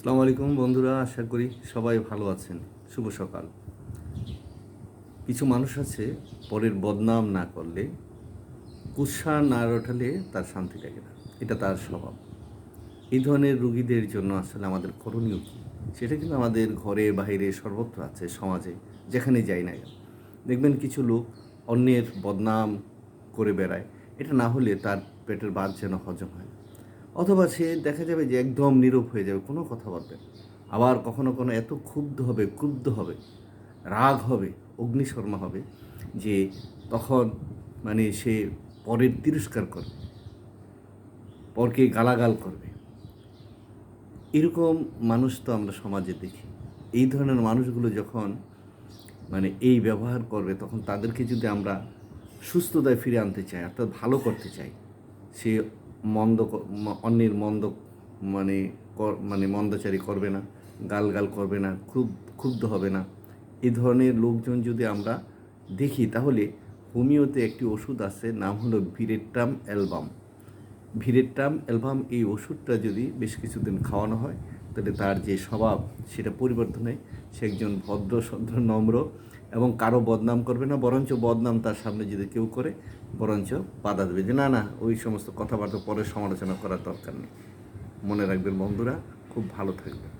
আসসালামু আলাইকুম বন্ধুরা, আশা করি সবাই ভালো আছেন। শুভ সকাল। কিছু মানুষ আছে পরের বদনাম না করলে, কুৎসা না রটালে তার শান্তি লাগে না। এটা তার স্বভাব। এই ধরনের রুগীদের জন্য আসলে আমাদের করণীয় কী? সেটা কিন্তু আমাদের ঘরে বাইরে সর্বত্র আছে, সমাজে যেখানে যাই না কেন। দেখবেন কিছু লোক অন্যের বদনাম করে বেড়ায়। এটা না হলে তার পেটের বাদ যেন হজম হয়। অথবা সে দেখা যাবে যে একদম নীরব হয়ে যাবে, কোনো কথা বলবে। আবার কখনো কোনো এত ক্ষুব্ধ হবে, ক্রুদ্ধ হবে, রাগ হবে, অগ্নিশর্মা হবে যে তখন মানে সে পরের তিরস্কার করবে, পরকে গালাগাল করবে এরকম মানুষ তো আমরা সমাজে দেখি এই ধরনের মানুষগুলো যখন মানে এই ব্যবহার করবে, তখন তাদেরকে যদি আমরা সুস্থতায় ফিরে আনতে চাই, অর্থাৎ ভালো করতে চাই, সে মন্দ অন্যের মন্দ মানে মানে মন্দাচারী করবে না, গালগাল করবে না, খুব ক্ষুব্ধ হবে না। এই ধরনের লোকজন যদি আমরা দেখি, তাহলে হোমিওতে একটি ওষুধ আছে, নাম হলো ভিরেট্রাম অ্যালবাম। ভিরেট্রাম অ্যালবাম এই ওষুধটা যদি বেশ কিছুদিন খাওয়ানো হয়, তাহলে তার যে স্বভাব সেটা পরিবর্তন হয়। সে একজন ভদ্র, সদ্র, নম্র এবং কারও বদনাম করবে না, বরঞ্চ বদনাম তার সামনে যদি কেউ করে, বরঞ্চ বাধা দেবে। যে না না, ওই সমস্ত কথাবার্তা পরে সমালোচনা করার দরকার নেই। মনে রাখবেন বন্ধুরা, খুব ভালো থাকবেন।